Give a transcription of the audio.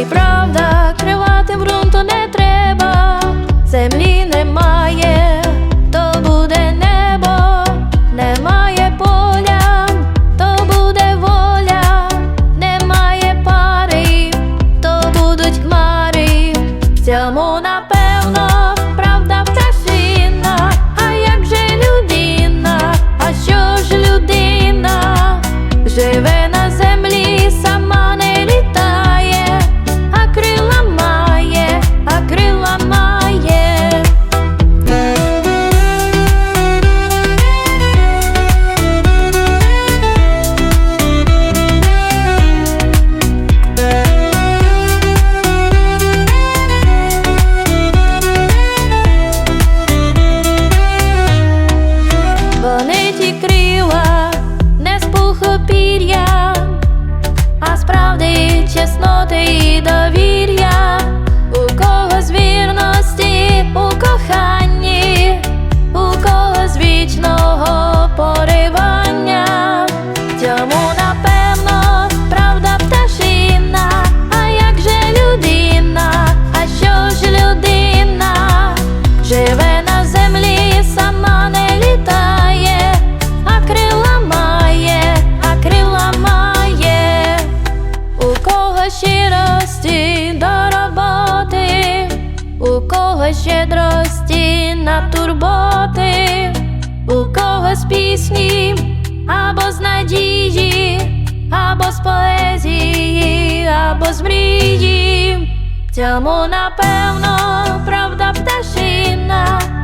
і правда. ida щедрості на турботи, у з пісні або з надії, або з поезії, або з мрії. Цьому напевно правда пташина.